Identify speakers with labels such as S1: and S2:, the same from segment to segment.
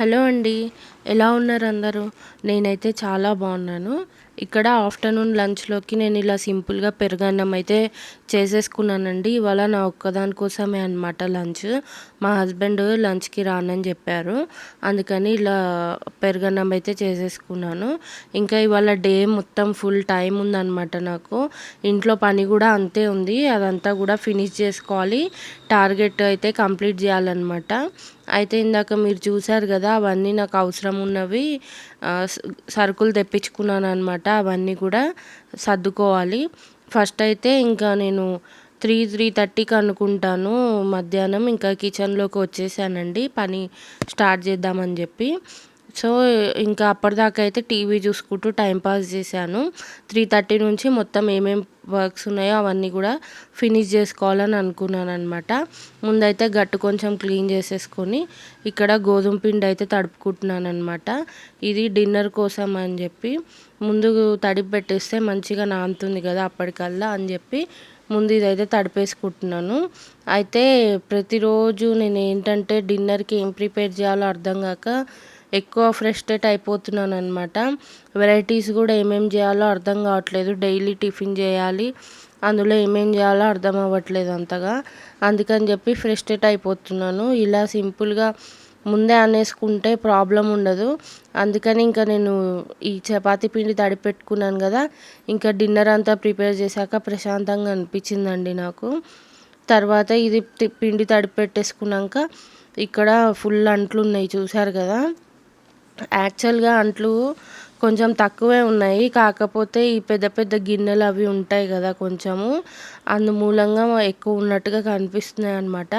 S1: Hello అండి. ఎలా ఉన్నారు అందరూ? నేనైతే చాలా బాగున్నాను. ఇక్కడ ఆఫ్టర్నూన్ లంచ్లోకి నేను ఇలా సింపుల్గా పెరుగన్నం అయితే చేసేసుకున్నానండి. ఇవాళ నా ఒక్కదాని కోసమే అనమాట లంచ్. మా హస్బెండ్ లంచ్కి రానని చెప్పారు. అందుకని ఇలా పెరుగన్నం అయితే చేసేసుకున్నాను. ఇంకా ఇవాళ డే మొత్తం ఫుల్ టైం ఉందన్నమాట నాకు. ఇంట్లో పని కూడా అంతే ఉంది. అదంతా కూడా ఫినిష్ చేసుకోవాలి. టార్గెట్ అయితే కంప్లీట్ చేయాలన్నమాట. అయితే ఇందాక మీరు చూశారు కదా అవన్నీ నాకు అవసరం ఉన్నవి సరుకులు తెప్పించుకున్నాను అనమాట అవన్నీ కూడా సర్దుకోవాలి. ఫస్ట్ అయితే ఇంకా నేను త్రీ త్రీ థర్టీకి అనుకుంటాను. మధ్యాహ్నం ఇంకా కిచెన్లోకి వచ్చేసానండి. పని స్టార్ట్ చేద్దామని చెప్పి. సో ఇంకా అప్పటిదాకా అయితే టీవీ చూసుకుంటూ టైంపాస్ చేశాను. త్రీ థర్టీ నుంచి మొత్తం ఏమేమి వర్క్స్ ఉన్నాయో అవన్నీ కూడా ఫినిష్ చేసుకోవాలని అనుకున్నాను అనమాట ముందైతే గట్టు కొంచెం క్లీన్ చేసేసుకొని ఇక్కడ గోధుమ పిండి అయితే తడుపుకుంటున్నాను అనమాట ఇది డిన్నర్ కోసం అని చెప్పి ముందు తడిపి పెట్టేస్తే మంచిగా నానుతుంది కదా అప్పటికల్లా అని చెప్పి ముందు ఇదైతే తడిపేసుకుంటున్నాను. అయితే ప్రతిరోజు నేను ఏంటంటే డిన్నర్కి ఏం ప్రిపేర్ చేయాలో అర్థం కాక ఎక్కువ ఫ్రస్ట్రేట్ అయిపోతున్నాను అనమాట వెరైటీస్ కూడా ఏమేమి చేయాలో అర్థం కావట్లేదు. డైలీ టిఫిన్ చేయాలి. అందులో ఏమేం చేయాలో అర్థం అవ్వట్లేదు అంతగా. అందుకని చెప్పి ఫ్రస్ట్రేట్ అయిపోతున్నాను. ఇలా సింపుల్గా ముందే అనేసుకుంటే ప్రాబ్లం ఉండదు. అందుకని ఇంకా నేను ఈ చపాతీ పిండి తడిపెట్టుకున్నాను కదా ఇంకా డిన్నర్ అంతా ప్రిపేర్ చేశాక ప్రశాంతంగా అనిపించిందండి నాకు. తర్వాత ఇది పిండి తడిపెట్టేసుకున్నాక ఇక్కడ ఫుల్ అంట్లు ఉన్నాయి చూసారు కదా. యాక్చువల్గా అంట్లు కొంచెం తక్కువే ఉన్నాయి. కాకపోతే ఈ పెద్ద పెద్ద గిన్నెలు అవి ఉంటాయి కదా కొంచెము. అందుమూలంగా ఎక్కువ ఉన్నట్టుగా కనిపిస్తున్నాయి అనమాట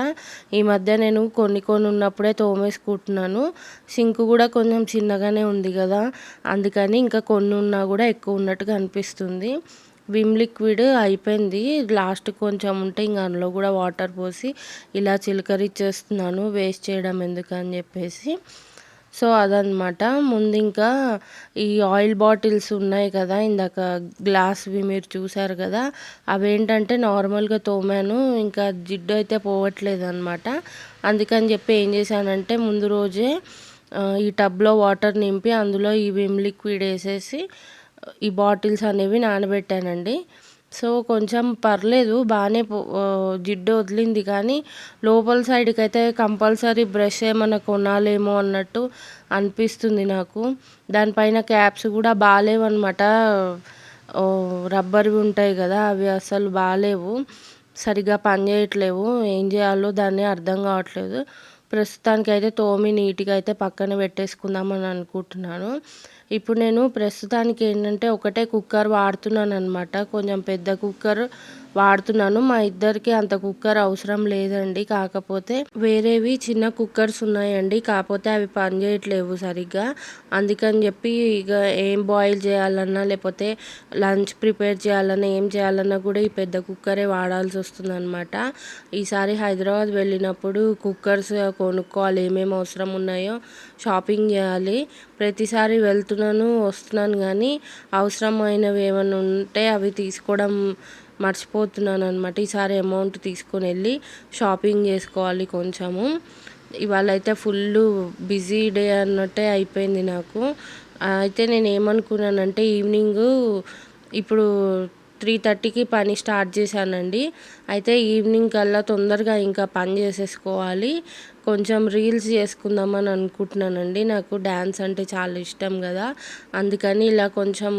S1: ఈ మధ్య నేను కొన్ని కొన్ని ఉన్నప్పుడే తోమేసుకుంటున్నాను. సింక్ కూడా కొంచెం చిన్నగానే ఉంది కదా. అందుకని ఇంకా కొన్ని ఉన్నా కూడా ఎక్కువ ఉన్నట్టుగా అనిపిస్తుంది విమ్ లిక్విడ్ అయిపోయింది. లాస్ట్ కొంచెం ఉంటే ఇంకా అందులో కూడా వాటర్ పోసి ఇలా చిలకరిచ్చేస్తున్నాను. వేస్ట్ చేయడం ఎందుకని చెప్పేసి. సో అదనమాట ముందు ఇంకా ఈ ఆయిల్ బాటిల్స్ ఉన్నాయి కదా ఇందాక గ్లాస్వి మీరు చూసారు కదా అవేంటంటే నార్మల్గా తోమాను ఇంకా జిడ్డు అయితే పోవట్లేదు అనమాట అందుకని చెప్పి ఏం చేశానంటే ముందు రోజే ఈ టబ్లో వాటర్ నింపి అందులో ఈ విమ్ లిక్విడ్ వేసేసి ఈ బాటిల్స్ అనేవి నానబెట్టానండి. సో కొంచెం పర్లేదు బాగానే జిడ్డు వదిలింది కానీ లోపల సైడ్కి అయితే కంపల్సరీ బ్రష్ ఏమైనా కొనాలేమో అన్నట్టు అనిపిస్తుంది నాకు. దానిపైన క్యాప్స్ కూడా బాగాలేవన్నమాట రబ్బర్వి ఉంటాయి కదా అవి అసలు బాగాలేవు సరిగ్గా పనిచేయట్లేవు ఏం చేయాలో దాన్ని అర్థం కావట్లేదు. ప్రస్తుతానికి అయితే తోమి నీట్గా అయితే పక్కన పెట్టేసుకుందామని అనుకుంటున్నాను. ఇప్పుడు నేను ప్రస్తుతానికి ఏంటంటే ఒకటే కుక్కర్ వాడుతున్నాను అనమాట కొంచెం పెద్ద కుక్కర్ వాడుతున్నాను. మా ఇద్దరికి అంత కుక్కర్ అవసరం లేదండి. కాకపోతే వేరేవి చిన్న కుక్కర్స్ ఉన్నాయండి. కాకపోతే అవి పనిచేయట్లేవు సరిగ్గా. అందుకని చెప్పి ఇక ఏం బాయిల్ చేయాలన్నా లేకపోతే లంచ్ ప్రిపేర్ చేయాలన్నా ఏం చేయాలన్నా కూడా ఈ పెద్ద కుక్కరే వాడాల్సి వస్తుంది అనమాట ఈసారి హైదరాబాద్ వెళ్ళినప్పుడు కుక్కర్స్ కొనుక్కోవాలి. ఏమేమి అవసరం ఉన్నాయో షాపింగ్ చేయాలి. ప్రతిసారి వెళ్తున్నాను వస్తున్నాను కానీ అవసరమైనవి ఏమైనా ఉంటే అవి తీసుకోవడం మర్చిపోతున్నాను అనమాట ఈసారి అమౌంట్ తీసుకొని వెళ్ళి షాపింగ్ చేసుకోవాలి కొంచెము. ఇవాళ అయితే ఫుల్ బిజీ డే అన్నట్టే అయిపోయింది నాకు. అయితే నేను ఏమనుకున్నానంటే ఈవినింగ్ ఇప్పుడు త్రీ థర్టీకి పని స్టార్ట్ చేశానండి. అయితే ఈవినింగ్ కల్లా తొందరగా ఇంకా పని చేసేసుకోవాలి. కొంచెం రీల్స్ చేసుకుందామని అనుకుంటున్నానండి. నాకు డ్యాన్స్ అంటే చాలా ఇష్టం కదా. అందుకని ఇలా కొంచెం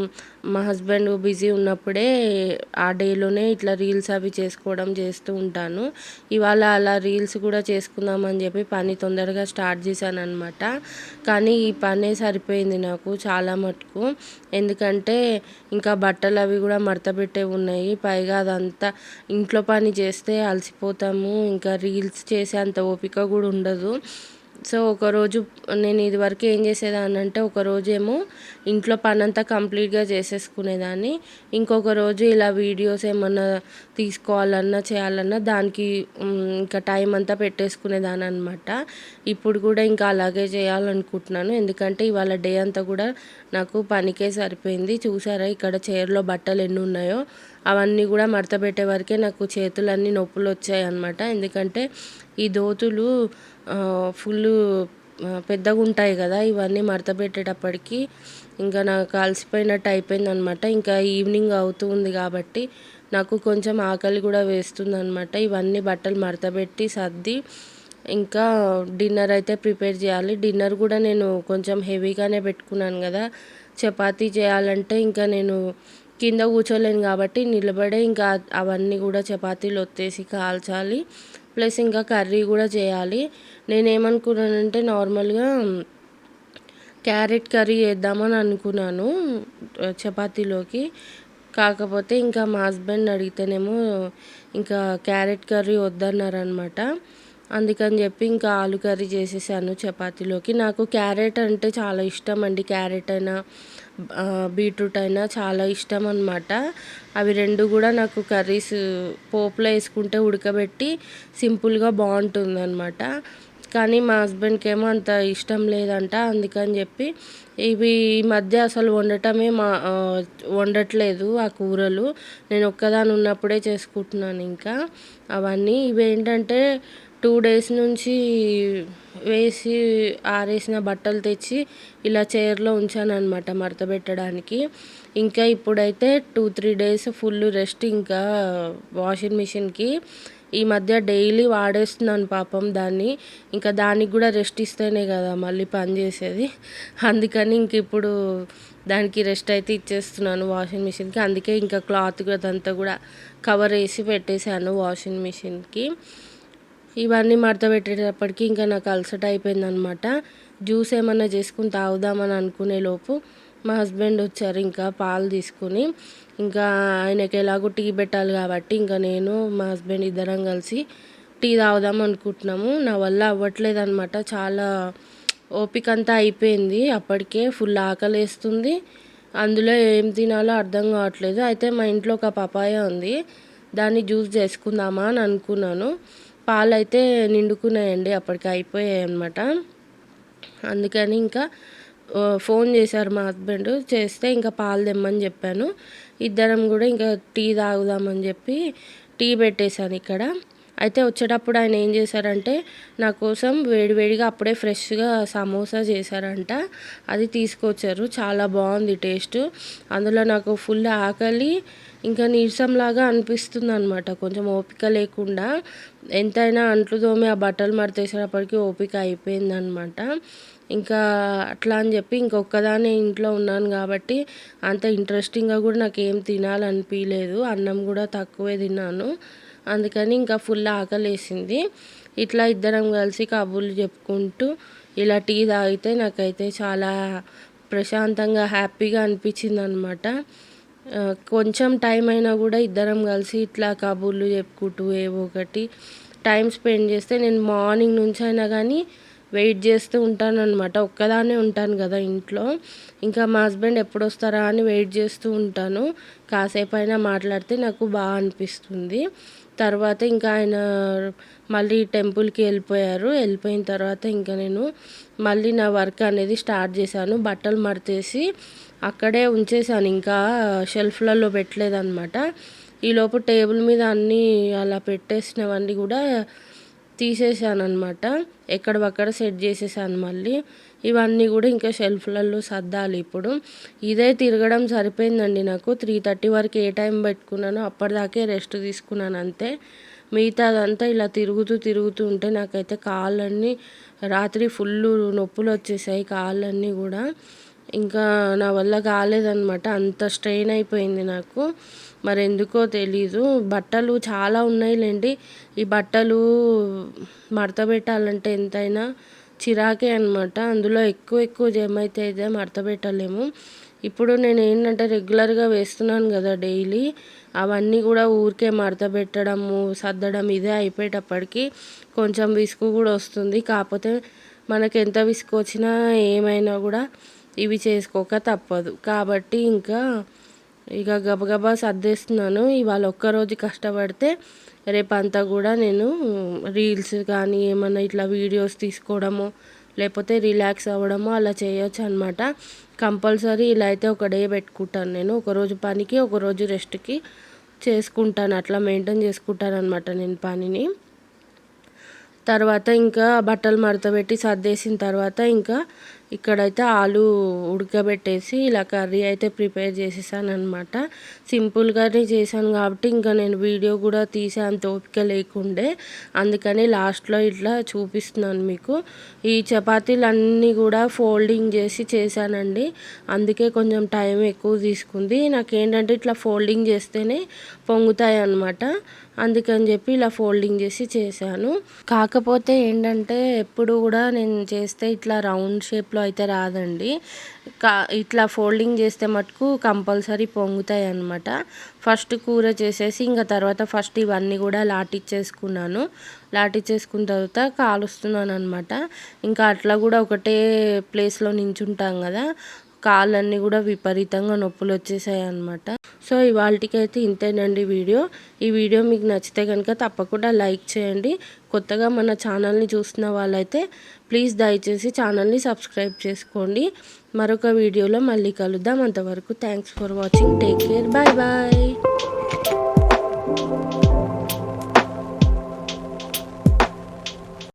S1: మా హస్బెండ్ బిజీ ఉన్నప్పుడే ఆ డేలోనే ఇట్లా రీల్స్ అవి చేసుకోవడం చేస్తూ ఉంటాను. ఇవాళ అలా రీల్స్ కూడా చేసుకుందామని చెప్పి పని తొందరగా స్టార్ట్ చేశాను అనమాట కానీ ఈ పనే సరిపోయింది నాకు చాలా మటుకు. ఎందుకంటే ఇంకా బట్టలు అవి కూడా మడతపెట్టే ఉన్నాయి. పైగా అదంతా ఇంట్లో పని చేస్తే అలసిపోతాము. ఇంకా రీల్స్ చేసే అంత ఓపిక కూడా ఉండదు. సో ఒకరోజు నేను ఇదివరకు ఏం చేసేదాన్ని అంటే ఒకరోజు ఏమో ఇంట్లో పని అంతా కంప్లీట్గా చేసేసుకునేదాన్ని. ఇంకొక రోజు ఇలా వీడియోస్ ఏమన్నా తీసుకోవాలన్నా చేయాలన్నా దానికి ఇంకా టైం అంతా పెట్టేసుకునేదాన్ని అనమాట ఇప్పుడు కూడా ఇంకా అలాగే చేయాలనుకుంటున్నాను. ఎందుకంటే ఇవాళ డే అంతా కూడా నాకు పనికే సరిపోయింది. చూసారా ఇక్కడ చీరలో బట్టలు ఎన్ని ఉన్నాయో అవన్నీ కూడా మడత పెట్టే వరకే నాకు చేతులన్నీ నొప్పులు వచ్చాయి అనమాట ఎందుకంటే ఈ దోతులు ఫుల్ పెద్దగా ఉంటాయి కదా ఇవన్నీ మడత పెట్టేటప్పటికి ఇంకా నాకు అలసిపోయినట్టు అయిపోయిందనమాట ఇంకా ఈవినింగ్ అవుతూ ఉంది కాబట్టి నాకు కొంచెం ఆకలి కూడా వేస్తుంది అనమాట ఇవన్నీ బట్టలు మడతపెట్టి సర్ది ఇంకా డిన్నర్ అయితే ప్రిపేర్ చేయాలి. డిన్నర్ కూడా నేను కొంచెం హెవీగానే పెట్టుకున్నాను కదా. చపాతీ చేయాలంటే ఇంకా నేను కింద కూర్చోలేను కాబట్టి నిలబడే ఇంకా అవన్నీ కూడా చపాతీలు ఒత్తేసి కాల్చాలి. ప్లస్ ఇంకా కర్రీ కూడా చేయాలి. నేనేమనుకున్నానంటే నార్మల్గా క్యారెట్ కర్రీ చేద్దామని అనుకున్నాను చపాతీలోకి. కాకపోతే ఇంకా మా హస్బెండ్ అడిగితేనేమో ఇంకా క్యారెట్ కర్రీ వద్దన్నారనమాట. అందుకని చెప్పి ఇంకా ఆలు కర్రీ చేసేసాను చపాతీలోకి. నాకు క్యారెట్ అంటే చాలా ఇష్టం అండి. క్యారెట్ అయినా బీట్రూట్ అయినా చాలా ఇష్టం అనమాట అవి రెండు కూడా నాకు కర్రీస్ పోపులో వేసుకుంటే ఉడకబెట్టి సింపుల్గా బాగుంటుంది అనమాట కానీ మా హస్బెండ్కి ఏమో అంత ఇష్టం లేదంట అందుకని చెప్పి ఇవి ఈ మధ్య అసలు వండటమే మా వండట్లేదు ఆ కూరలు. నేను ఒక్కదాని ఉన్నప్పుడే చేసుకుంటున్నాను ఇంకా. అవన్నీ ఇవి ఏంటంటే టూ డేస్ నుంచి వేసి ఆరేసిన బట్టలు తెచ్చి ఇలా చైర్లో ఉంచాను అనమాట మడతబెట్టడానికి ఇంకా ఇప్పుడైతే two three days full rest ఇంకా వాషింగ్ మిషన్కి. ఈ మధ్య డైలీ వాడేస్తున్నాను పాపం దాన్ని. ఇంకా దానికి కూడా రెస్ట్ ఇస్తేనే కదా మళ్ళీ పని చేసేది. అందుకని ఇంక ఇప్పుడు దానికి రెస్ట్ అయితే ఇచ్చేస్తున్నాను వాషింగ్ మిషన్కి. అందుకే ఇంకా క్లాత్ అదంతా కూడా కవర్ వేసి పెట్టేశాను వాషింగ్ మిషన్కి. ఇవన్నీ మడత పెట్టేటప్పటికి ఇంకా నాకు అలసట అయిపోయిందనమాట జ్యూస్ ఏమన్నా చేసుకుని తాగుదామని అనుకునే లోపు మా హస్బెండ్ వచ్చారు ఇంకా పాలు తీసుకుని. ఇంకా ఆయనకి ఎలాగో టీ పెట్టాలి కాబట్టి ఇంకా నేను మా హస్బెండ్ ఇద్దరం కలిసి టీ తాగుదాం అనుకుంటున్నాము. నా వల్ల అవ్వట్లేదు అనమాట చాలా ఓపిక అంతా అయిపోయింది. అప్పటికే ఫుల్ ఆకలేస్తుంది. అందులో ఏం తినాలో అర్థం కావట్లేదు. అయితే మా ఇంట్లో ఒక పపాయ ఉంది. దాన్ని జ్యూస్ చేసుకుందామా అని అనుకున్నాను. పాలు అయితే నిండుకున్నాయండి అప్పటికి అయిపోయాయి అనమాట అందుకని ఇంకా ఫోన్ చేశారు మా హస్బెండ్. చేస్తే ఇంకా పాలు తెమ్మని చెప్పాను. ఇద్దరం కూడా ఇంకా టీ తాగుదామని చెప్పి టీ పెట్టేశాను ఇక్కడ. అయితే వచ్చేటప్పుడు ఆయన ఏం చేశారంటే నా కోసం వేడివేడిగా అప్పుడే ఫ్రెష్గా సమోసా చేశారంట. అది తీసుకొచ్చారు. చాలా బాగుంది టేస్ట్. అందులో నాకు ఫుల్ ఆకలి ఇంకా నీరసంలాగా అనిపిస్తుంది అనమాట కొంచెం ఓపిక లేకుండా ఎంతైనా అంట్లు తోమి ఆ బట్టలు మడతేసేటప్పటికి ఓపిక అయిపోయిందనమాట ఇంకా అట్లా అని చెప్పి ఇంకొకదానే ఇంట్లో ఉన్నాను కాబట్టి అంత ఇంట్రెస్టింగ్గా కూడా నాకు ఏం తినాలనిపించలేదు అన్నం కూడా తక్కువే తిన్నాను. అందుకని ఇంకా ఫుల్ ఆకలేసింది. ఇట్లా ఇద్దరం కలిసి కబుర్లు చెప్పుకుంటూ ఇలా టీ తాగితే నాకైతే చాలా ప్రశాంతంగా హ్యాపీగా అనిపించింది అనమాట కొంచెం టైం అయినా కూడా ఇద్దరం కలిసి ఇట్లా కబుర్లు చెప్పుకుంటూ ఏవో ఒకటి టైం స్పెండ్ చేస్తే నేను మార్నింగ్ నుంచి అయినా కానీ వెయిట్ చేస్తూ ఉంటాను అనమాట ఒక్కదానే ఉంటాను కదా ఇంట్లో. ఇంకా మా హస్బెండ్ ఎప్పుడు వస్తారా అని వెయిట్ చేస్తూ ఉంటాను. కాసేపు అయినా మాట్లాడితే నాకు బాగా అనిపిస్తుంది. తర్వాత ఇంకా ఆయన మళ్ళీ టెంపుల్కి వెళ్ళిపోయారు. వెళ్ళిపోయిన తర్వాత ఇంకా నేను మళ్ళీ నా వర్క్ అనేది స్టార్ట్ చేశాను. బట్టలు మడతేసి అక్కడే ఉంచేసాను ఇంకా షెల్ఫ్లలో పెట్టలేదన్నమాట. ఈలోపు టేబుల్ మీద అన్నీ అలా పెట్టేసినవన్నీ కూడా తీసేసాను అనమాట ఎక్కడవక్కడ సెట్ చేసేసాను మళ్ళీ. ఇవన్నీ కూడా ఇంకా షెల్ఫ్లలో సర్దాలి ఇప్పుడు. ఇదే తిరగడం సరిపోయిందండి నాకు. త్రీ థర్టీ వరకు ఏ టైం పెట్టుకున్నానో అప్పటిదాకే రెస్ట్ తీసుకున్నాను అంతే. మిగతా అదంతా ఇలా తిరుగుతూ తిరుగుతూ ఉంటే నాకైతే కాళ్ళన్నీ రాత్రి ఫుల్ నొప్పులు వచ్చేసాయి కాళ్ళన్నీ కూడా. ఇంకా నా వల్ల కాలేదనమాట అంత స్ట్రెయిన్ అయిపోయింది నాకు. మరి ఎందుకో తెలీదు. బట్టలు చాలా ఉన్నాయిలేండి. ఈ బట్టలు మడత పెట్టాలంటే ఎంతైనా చిరాకే అనమాట అందులో ఎక్కువ ఎక్కువ జమ అయితే అయితే మడత పెట్టలేము. ఇప్పుడు నేను ఏంటంటే రెగ్యులర్గా వేస్తున్నాను కదా డైలీ. అవన్నీ కూడా ఊరికే మడత పెట్టడము సర్దడం ఇదే అయిపోయేటప్పటికి కొంచెం విసుగు కూడా వస్తుంది. కాకపోతే మనకి ఎంత విసుగు వచ్చినా ఏమైనా కూడా ఇవి చేసుకోక తప్పదు. కాబట్టి ఇంకా ఇక గబగబా సర్దేస్తున్నాను. ఇవాళ ఒక్కరోజు కష్టపడితే రేపంతా కూడా నేను రీల్స్ కానీ ఏమైనా ఇట్లా వీడియోస్ తీసుకోవడము లేకపోతే రిలాక్స్ అవ్వడము అలా చేయొచ్చు అనమాట కంపల్సరీ ఇలా అయితే ఒక డే పెట్టుకుంటాను నేను. ఒకరోజు పనికి ఒకరోజు రెస్ట్కి చేసుకుంటాను. అట్లా మెయింటైన్ చేసుకుంటాను అనమాట నేను పనిని. తర్వాత ఇంకా బట్టలు మడతపెట్టి సర్దేసిన తర్వాత ఇంకా ఇక్కడైతే ఆలు ఉడకబెట్టేసి ఇలా కర్రీ అయితే ప్రిపేర్ చేసేసాను అనమాట సింపుల్గానే చేశాను కాబట్టి ఇంకా నేను వీడియో కూడా తీసే అంత ఓపిక లేకుండే. అందుకని లాస్ట్లో ఇట్లా చూపిస్తున్నాను మీకు. ఈ చపాతీలు అన్నీ కూడా ఫోల్డింగ్ చేసి చేశానండి. అందుకే కొంచెం టైం ఎక్కువ తీసుకుంది. నాకేంటంటే ఇట్లా ఫోల్డింగ్ చేస్తేనే పొంగుతాయి అనమాట అందుకని చెప్పి ఇలా ఫోల్డింగ్ చేసి చేశాను. కాకపోతే ఏంటంటే ఎప్పుడు కూడా నేను చేస్తే ఇట్లా రౌండ్ షేప్లో అయితే రాదండి. కా ఇట్లా ఫోల్డింగ్ చేస్తే మటుకు కంపల్సరీ పొంగుతాయి అనమాట ఫస్ట్ కూర చేసేసి ఇంకా తర్వాత ఫస్ట్ ఇవన్నీ కూడా లాటిచ్చేసుకున్నాను. లాటిచ్చేసుకున్న తర్వాత కాలుస్తున్నాను అనమాట ఇంకా అట్లా కూడా ఒకటే ప్లేస్లో నించుంటాం కదా. కాళ్ళన్నీ కూడా విపరీతంగా నొప్పులు వచ్చేసాయి అనమాట సో ఇవాళకైతే ఇంతేనండి వీడియో. ఈ వీడియో మీకు నచ్చితే కనుక తప్పకుండా లైక్ చేయండి. కొత్తగా మన ఛానల్ని చూస్తున్న వాళ్ళైతే ప్లీజ్ దయచేసి ఛానల్ని సబ్స్క్రైబ్ చేసుకోండి. మరొక వీడియోలో మళ్ళీ కలుద్దాం. అంతవరకు thanks for watching. Take care. Bye bye.